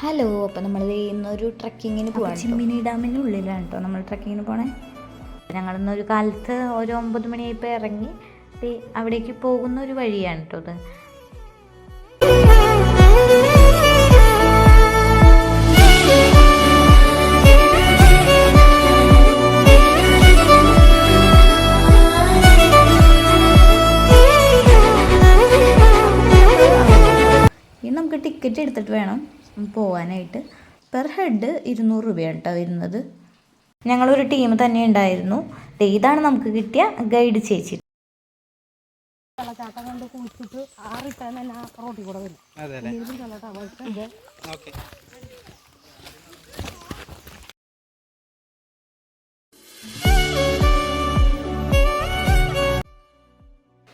Hello അപ്പോൾ നമ്മൾ ഇന്നൊരു ട്രക്കിങ്ങിന് പോവാണ് ചിമ്മിനി ഡാമിന്റെ ഉള്ളിലാണ് കേട്ടോ നമ്മൾ ട്രക്കിങ്ങിന് പോണേ. ഞങ്ങൾ ഇന്നൊരു കാലത്ത് ഒരു ഒമ്പത് മണിയായപ്പോൾ ഇറങ്ങി അവിടേക്ക് പോകുന്ന ഒരു വഴിയാണ് കേട്ടോ അത് ഇനി നമുക്ക് ടിക്കറ്റ് എടുത്തിട്ട് വേണം. പോകാനായിട്ട് പെർ ഹെഡ് ഇരുന്നൂറ് രൂപയാണ് കേട്ടോ വരുന്നത്. ഞങ്ങളൊരു ടീം തന്നെ ഉണ്ടായിരുന്നു. ഇതാണ് നമുക്ക് കിട്ടിയ ഗൈഡ് ചേച്ചി. വെള്ളച്ചാട്ടം കൊണ്ട് കുളിച്ചിട്ട് ആറിട്ടാൽ തന്നെ ആ റോട്ടിൽ കൂടെ വരും അതെ നീരും വെള്ളച്ചാട്ടം പോയിട്ട് ഇത്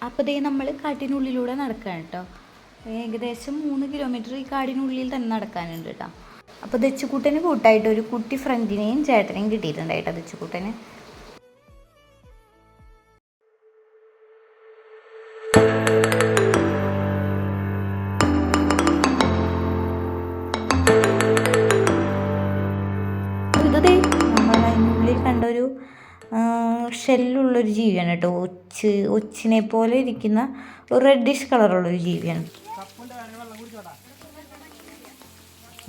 അപ്പോൾ ദേ നമ്മൾ കാട്ടിനുള്ളിലൂടെ നടക്കുകയാണ് കേട്ടോ ഏകദേശം മൂന്ന് കിലോമീറ്റർ ഈ കാടിനുള്ളിൽ തന്നെ നടക്കാനുണ്ട് കേട്ടോ അപ്പോൾ ദച്ചുകൂട്ടന് കൂട്ടായിട്ട് ഒരു കുട്ടി ഫ്രണ്ടിനെയും ചേട്ടനെയും കിട്ടിയിട്ടുണ്ടായിട്ടോ ദച്ചുകൂട്ടന്. ഷെല്ലുള്ളൊരു ജീവിയാണ് കേട്ടോ ഒച്ച് ഒച്ചിനെ പോലെ ഇരിക്കുന്ന ഒരു റെഡിഷ് കളറുള്ളൊരു ജീവിയാണ്.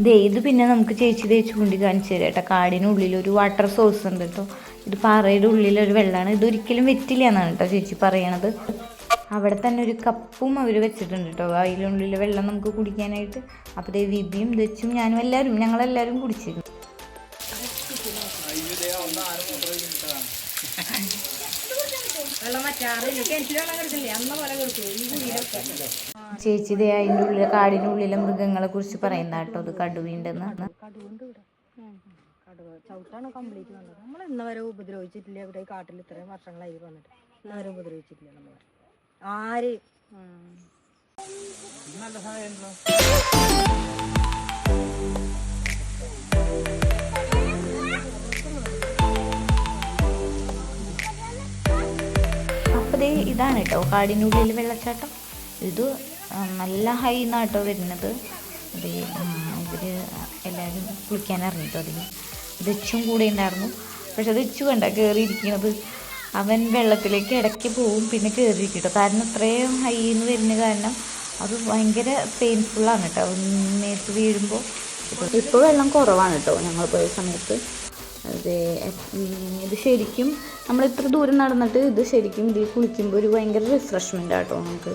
ദേ ഇത് പിന്നെ നമുക്ക് ചേച്ചി തേച്ച് കൊണ്ടി കാണിച്ചു തരാം കേട്ടോ. കാടിനുള്ളിൽ ഒരു വാട്ടർ സോഴ്സ് ഉണ്ട് കേട്ടോ. ഇത് പാറയുടെ ഉള്ളിലൊരു വെള്ളമാണ്. ഇതൊരിക്കലും വെറ്റില്ല എന്നാണ് കേട്ടോ ചേച്ചി പറയണത്. അവിടെ തന്നെ ഒരു കപ്പും അവർ വെച്ചിട്ടുണ്ട് കേട്ടോ. അതിലുള്ളിൽ വെള്ളം നമുക്ക് കുടിക്കാനായിട്ട്. അപ്പോൾ ദേ വിബിയും ദച്ചും ഞാനും എല്ലാവരും ഞങ്ങളെല്ലാവരും കുടിച്ചിരുന്നു. വെള്ളം മറ്റാറില്ല കിണറ്റിൽ വെള്ളം കിടക്കില്ലേ അന്ന പോലെ കിടക്കും ഈ കുഴിയിലൊക്കെ. ചേച്ചി ദേ അതിന്റെ ഉള്ളിൽ ഉള്ളിലെ മൃഗങ്ങളെ കുറിച്ച് പറയുന്ന കേട്ടോ. അത് കടുവയുണ്ടെന്ന് കടുവുണ്ട് കടുവ ചവിട്ടാണ് കംപ്ലീറ്റ് വന്നത്. നമ്മൾ ഇന്ന് വരെ ഉപദ്രവിച്ചിട്ടില്ല ഇവിടെ കാട്ടിൽ ഇത്രയും വർഷങ്ങളായി വന്നിട്ട്. ഇന്ന് വരെ ഉപദ്രവിച്ചിട്ടില്ല നമ്മൾ. ആര്? നല്ല ദേ ഇതാണ് കേട്ടോ കാടിനുള്ളിൽ വെള്ളച്ചാട്ടം. ഇത് നല്ല ഹൈ നാട്ടോ വരുന്നത്. അത് ഇവർ എല്ലാവരും കുളിക്കാൻ ഇറങ്ങിട്ടോ അതിൽ ദച്ചും കൂടെ ഉണ്ടായിരുന്നു. പക്ഷെ ദച്ചു കണ്ട കയറിയിരിക്കുന്നത് അവൻ വെള്ളത്തിലേക്ക് ഇടയ്ക്ക് പോവും പിന്നെ കയറിയിരിക്കട്ടോ കേട്ടോ കാരണം ഇത്രയും ഹൈന്ന് വരുന്ന കാരണം അത് ഭയങ്കര പെയിൻഫുള്ളാണ് കേട്ടോ. നേരത്ത് വീഴുമ്പോൾ ഇപ്പോൾ വെള്ളം കുറവാണ് കേട്ടോ ഞങ്ങൾ പോയ സമയത്ത്. അത് ഇത് ശരിക്കും നമ്മൾ ഇത്ര ദൂരം നടന്നിട്ട് ഇത് ശരിക്കും ഇതിൽ കുളിക്കുമ്പോൾ ഒരു ഭയങ്കര റിഫ്രഷ്മെന്റ് ആട്ടോ നമുക്ക്.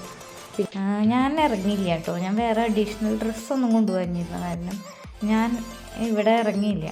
ഞാൻ ഇറങ്ങിയില്ല കേട്ടോ. ഞാൻ വേറെ അഡീഷണൽ ഡ്രസ്സൊന്നും കൊണ്ടുപോയിരുന്നില്ല കാരണം ഞാൻ ഇവിടെ ഇറങ്ങിയില്ല.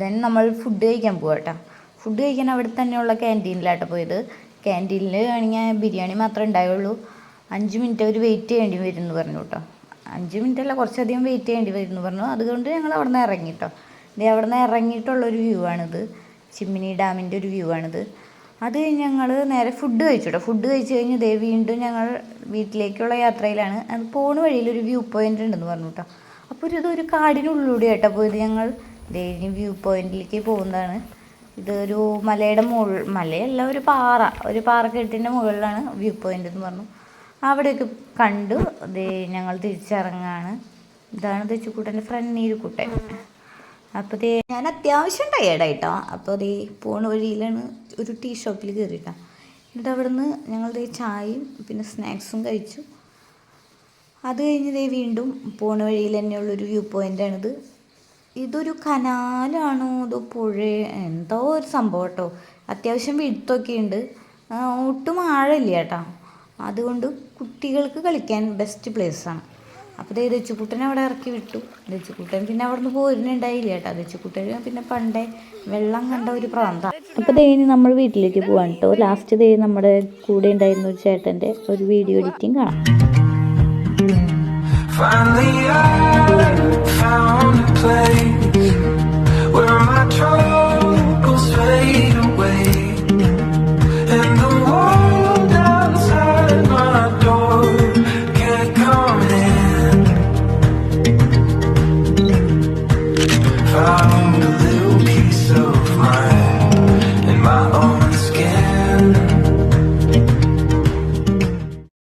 ദെൻ നമ്മൾ ഫുഡ് കഴിക്കാൻ പോവാം കേട്ടോ ഫുഡ് കഴിക്കാൻ അവിടെ തന്നെയുള്ള ക്യാന്റീനിലാട്ടോ പോയത്. ക്യാന്റീനിൽ ആണെങ്കിൽ ബിരിയാണി മാത്രമേ ഉണ്ടായുള്ളൂ. അഞ്ച് മിനിറ്റ് അവർ വെയിറ്റ് ചെയ്യേണ്ടി വരും എന്ന് പറഞ്ഞു കേട്ടോ അഞ്ച് മിനിറ്റ് അല്ല കുറച്ചധികം വെയിറ്റ് ചെയ്യേണ്ടി വരും എന്ന് പറഞ്ഞു. അതുകൊണ്ട് ഞങ്ങൾ അവിടെ നിന്ന് ഇറങ്ങി കേട്ടോ ഇത് അവിടെ നിന്ന് ഇറങ്ങിയിട്ടുള്ളൊരു വ്യൂ ആണിത്. ചിമ്മിനി ഡാമിന്റെ ഒരു വ്യൂ ആണിത്. അത് കഴിഞ്ഞ് ഞങ്ങൾ നേരെ ഫുഡ് കഴിച്ചു കേട്ടോ ഫുഡ് കഴിച്ച് കഴിഞ്ഞ് ഇതേ വീണ്ടും ഞങ്ങൾ വീട്ടിലേക്കുള്ള യാത്രയിലാണ്. അത് പോണ വഴിയിൽ ഒരു വ്യൂ പോയിന്റ് ഉണ്ടെന്ന് പറഞ്ഞു കേട്ടോ അപ്പോൾ ഒരു ഇതൊരു കാടിനുള്ളിലൂടെ ആയിട്ടാണ് പോയത് ഞങ്ങൾ. ഡെയിലി വ്യൂ പോയിന്റിലേക്ക് പോകുന്നതാണ്. ഇതൊരു മലയുടെ മുകൾ മലയല്ല ഒരു പാറ. ഒരു പാറക്കെട്ടിന്റെ മുകളിലാണ് വ്യൂ പോയിന്റ് എന്ന് പറഞ്ഞു. അവിടെയൊക്കെ കണ്ടു. ദേ ഞങ്ങൾ തിരിച്ചിറങ്ങാണ്. ഇതാണ് തെച്ചുക്കൂട്ടന്റെ ഫ്രണ്ട് നീരുക്കുട്ടൻ. അപ്പോൾ ദേ ഞാൻ അത്യാവശ്യം ടയേർഡായിട്ടോ അപ്പോൾ ദേ പോണ വഴിയിലാണ് ഒരു ടീ ഷോപ്പിൽ കയറിയിട്ടാ എന്നിട്ട് അവിടെ നിന്ന് ഞങ്ങൾ ദേ ചായയും പിന്നെ സ്നാക്സും കഴിച്ചു. അത് കഴിഞ്ഞ് ദേ വീണ്ടും പോണ വഴിയിൽ തന്നെയുള്ളൊരു വ്യൂ പോയിന്റാണിത് ഇതൊരു കനാലാണോ? അതോ പുഴ? എന്തോ ഒരു സംഭവം കേട്ടോ. അത്യാവശ്യം വിഴുത്തൊക്കെ ഉണ്ട്. ഒട്ടും ആഴമില്ല കേട്ടോ. അതുകൊണ്ട് കുട്ടികൾക്ക് കളിക്കാൻ ബെസ്റ്റ് പ്ലേസാണ് അപ്പോൾ ദേ ദച്ചുക്കുട്ടനെ അവിടെ ഇറക്കി വിട്ടു. ദച്ചുക്കുട്ടൻ പിന്നെ അവിടെ നിന്ന് പോരുന്നുണ്ടായില്ല കേട്ടോ. ദച്ചുക്കുട്ടൻ പിന്നെ പണ്ടേ വെള്ളം കണ്ട ഒരു പ്രാന്ത. അപ്പോൾ ദേ ഇനി നമ്മൾ വീട്ടിലേക്ക് പോകാൻ കേട്ടോ. ലാസ്റ്റ് ദേ നമ്മുടെ കൂടെ ഉണ്ടായിരുന്ന ഒരു ചേട്ടന്റെ ഒരു വീഡിയോ എഡിറ്റിംഗ് കാണാം. Finally I found a place Where my troubles fade away. And the world outside my door Can't come in.